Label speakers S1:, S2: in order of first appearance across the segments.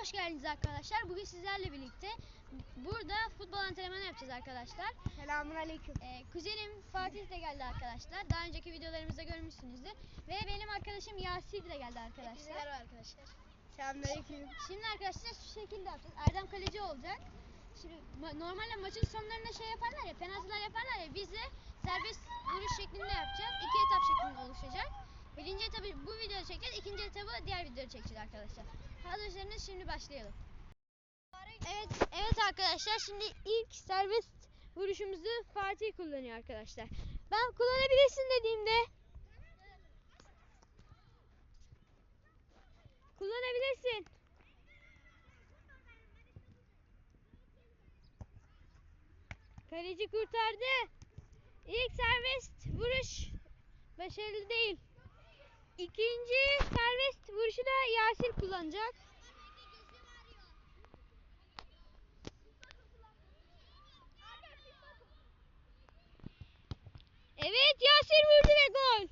S1: hoş geldiniz arkadaşlar. Bugün sizlerle birlikte burada futbol antrenmanı yapacağız arkadaşlar.
S2: Selamun aleyküm.
S1: Ee, kuzenim Fatih de geldi arkadaşlar. Daha önceki videolarımızda görmüşsünüzdür. Ve benim arkadaşım Yasir de geldi arkadaşlar.
S2: Merhaba arkadaşlar. Selamun aleyküm.
S1: Şimdi arkadaşlar şu şekilde yapacağız. Erdem kaleci olacak. Şimdi ma- normalde maçın sonlarında şey yaparlar ya, penaltılar yaparlar ya. Biz de serbest vuruş şeklinde yapacağız. İki etap şeklinde oluşacak. Birinci bu videoda çekeceğiz. ikinci etabı diğer videoda çekeceğiz arkadaşlar. Hazırsanız şimdi başlayalım. Evet, evet arkadaşlar şimdi ilk serbest vuruşumuzu Fatih kullanıyor arkadaşlar. Ben kullanabilirsin dediğimde kullanabilirsin. Kaleci kurtardı. İlk serbest vuruş başarılı değil. İkinci serbest vuruşu da Yasir kullanacak. Evet Yasir vurdu ve gol.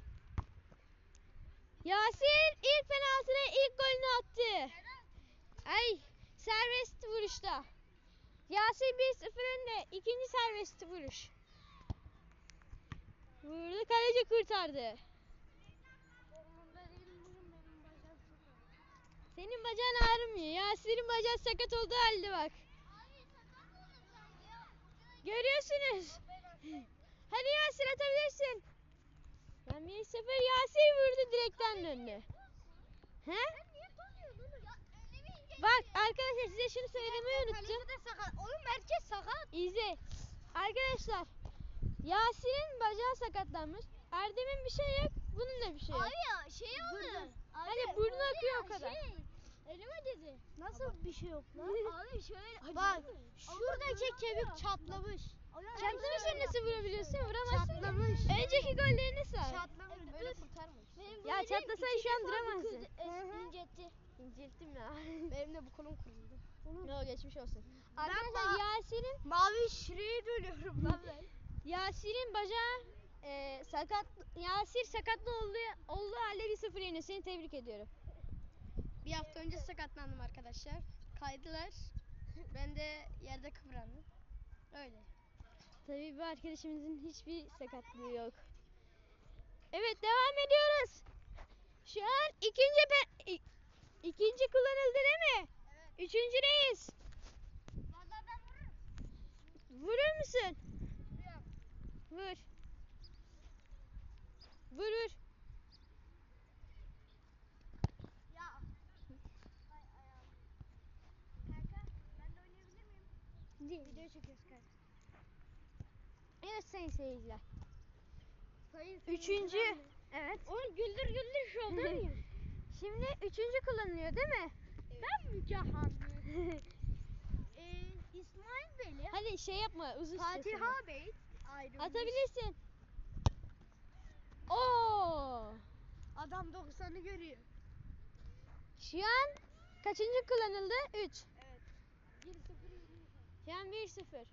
S1: Yasir ilk penaltıyla ilk golünü attı. Ay serbest vuruşta. Yasir 1-0 önde. İkinci serbest vuruş. Vurdu kaleci kurtardı. Senin bacağın ağrımıyor. Yasir'in bacağı sakat olduğu halde bak. Görüyorsunuz. Hadi Yasir atabilirsin. Ben 1-0 Yasir vurdu direkten döndü. He? Bak arkadaşlar size şunu söylemeyi unuttum.
S2: de sakat. Oğlum herkes sakat.
S1: İzle. Arkadaşlar Yasir'in bacağı sakatlanmış. Erdem'in bir şey yok. Bunun da bir şey yok.
S2: ya şey oldu.
S1: Hani burnu akıyor o kadar.
S2: Elime dedi. Nasıl bir şey yok lan? Abi şöyle.
S1: Bak,
S2: şuradaki kemik çatlamış.
S1: Çatlamışsa nasıl vurabiliyorsun? Vuramazsın.
S2: Çatlamış.
S1: Önceki gollerini say.
S2: Çatlamış. Böyle kurtarmış.
S1: Ya çatlasa şu an duramazdın.
S2: İncetti.
S1: İncelttim ya.
S2: Benim de bu kolum kırıldı.
S1: Yo geçmiş olsun. Arkadaşlar Yasir'in
S2: Mavi şuraya dönüyorum lan ben.
S1: Yasir'in bacağı e, sakat Yasir sakatlı olduğu, olduğu halde bir sıfır yeniyor. Seni tebrik ediyorum.
S2: Bir hafta önce sakatlandım arkadaşlar. Kaydılar. Ben de yerde kıvrandım. Öyle.
S1: Tabii bu arkadaşımızın hiçbir sakatlığı yok. Evet devam ediyoruz. Şu an ikinci pe- ikinci kullanıldı değil mi? Üçüncüdeyiz. Vurur musun? Vur. Vur vur.
S2: Ya. Ay ayağım. Kanka ben de oynayabilir miyim? Video çekiyoruz kanka.
S1: Evet sayın seyirciler.
S2: Sayın
S1: Üçüncü. Evet.
S2: Oğlum güldür güldür şu oldu mu?
S1: Şimdi üçüncü kullanılıyor değil mi?
S2: Ben mücahanlı. ee, İsmail Bey'le
S1: Hadi şey yapma uzun.
S2: Fatiha Bey ayrılmış.
S1: Atabilirsin. Oo!
S2: Adam 90'ı görüyor.
S1: Şu an kaçıncı kullanıldı? 3.
S2: Evet. 1-0 yeniyor.
S1: Şu an 1-0.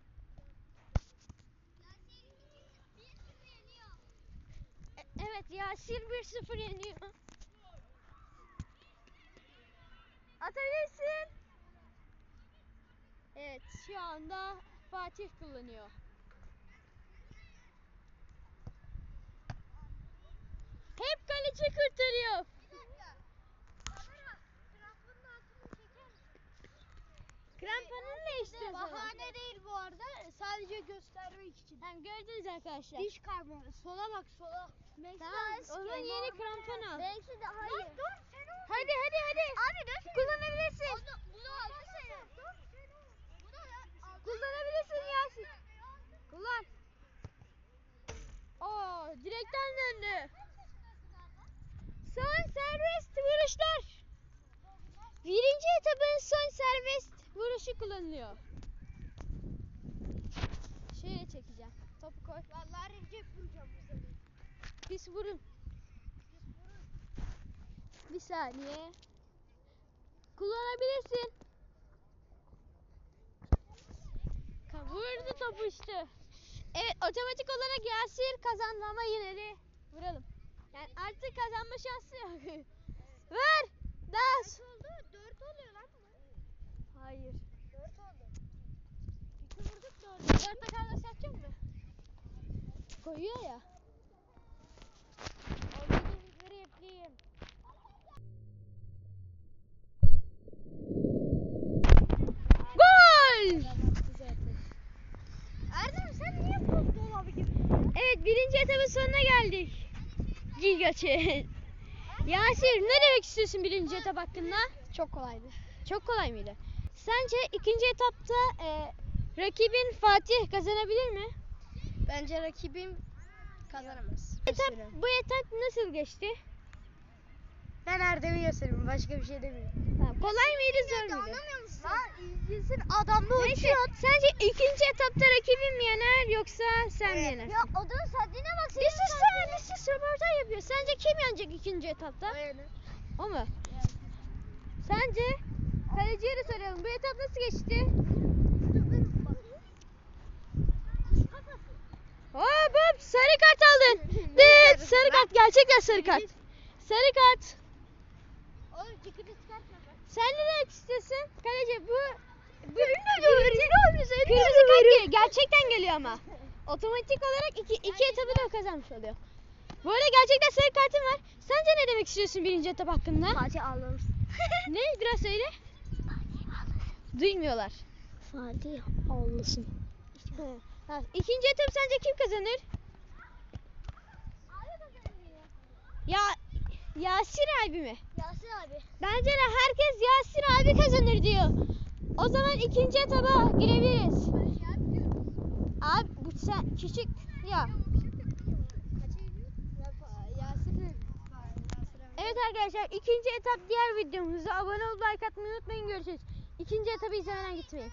S1: E- Evet Yasir 1-0 yeniyor. Atabilirsin. Evet şu anda Fatih kullanıyor. Hep kaleci kurtarıyor. Kramponunu ne istiyorsun?
S2: Bahane değil bu arada. Sadece göstermek için.
S1: Tamam gördünüz arkadaşlar.
S2: Diş karma. Sola bak sola.
S1: Tamam, o zaman yeni krampon al.
S2: Belki de hayır. dur sen ol.
S1: Hadi hadi hadi.
S2: Abi dur.
S1: Kullanabilirsin.
S2: Bunu aldı seni. Dur sen ol. Bunu al.
S1: Kullanabilirsin Yasin. Kullan. Oo, direkten döndü. Son serbest vuruşlar. Birinci etapın son serbest vuruşu kullanılıyor. Şöyle çekeceğim. Topu koy.
S2: Vallahi recep vuracağım bu sefer.
S1: Biz vurun. Bir saniye. Kullanabilirsin. Vurdu topu işte. Evet otomatik olarak Yasir kazandı ama yine de vuralım. Yani artık kazanma şansı yok. Ver. Daha
S2: oldu? 4 oluyor lan bu.
S1: Hayır. Koyuyor ya. Orada. Gol! Erdem sen niye futbol abi gibi? Evet birinci etapın sonuna geldik. Gigaçı. Yasir ne demek istiyorsun birinci etap hakkında?
S2: Çok kolaydı.
S1: Çok kolay mıydı? Sence ikinci etapta e, rakibin Fatih kazanabilir mi?
S2: Bence rakibim kazanamaz.
S1: Etap, bu etap nasıl geçti?
S2: Ben Erdem'i gösteriyorum. Başka bir şey demiyorum.
S1: Tamam, kolay mıydı zor muydu?
S2: musun? Lan ilgisin adamda
S1: Neyse sence ikinci etapta rakibin mi yener yoksa sen mi yenersin?
S2: Ya adamın saddine bak.
S1: Bir sus sen bir sus röportaj yapıyor. Sence kim yenecek ikinci etapta? O mu? Sence? Kaleciye de soralım. Bu etap nasıl geçti? Hop hop sarı kart aldın. Evet sarı kart gerçekten sarı kart. Sarı kart.
S2: Oğlum çıkıntı çıkartma.
S1: Sen ne demek istiyorsun? Kaleci bu bu kırmızı kart geliyor. Gerçekten geliyor ama. Otomatik olarak iki, iki etabı da kazanmış oluyor. Bu arada gerçekten sarı kartın var. Sence ne demek istiyorsun birinci etap hakkında?
S2: Fatih ağlamış.
S1: ne? Biraz söyle. Duymuyorlar.
S2: Fatih ağlasın.
S1: Ha, ikinci etap sence kim kazanır? Ya Yasir abi mi?
S2: Yasir abi.
S1: Bence de herkes Yasir abi kazanır diyor. O zaman ikinci etaba girebiliriz. Abi bu sen küçük ya. Evet arkadaşlar ikinci etap diğer videomuzda abone olup like atmayı unutmayın görüşürüz. İkinci etabı izlemeden gitmeyin.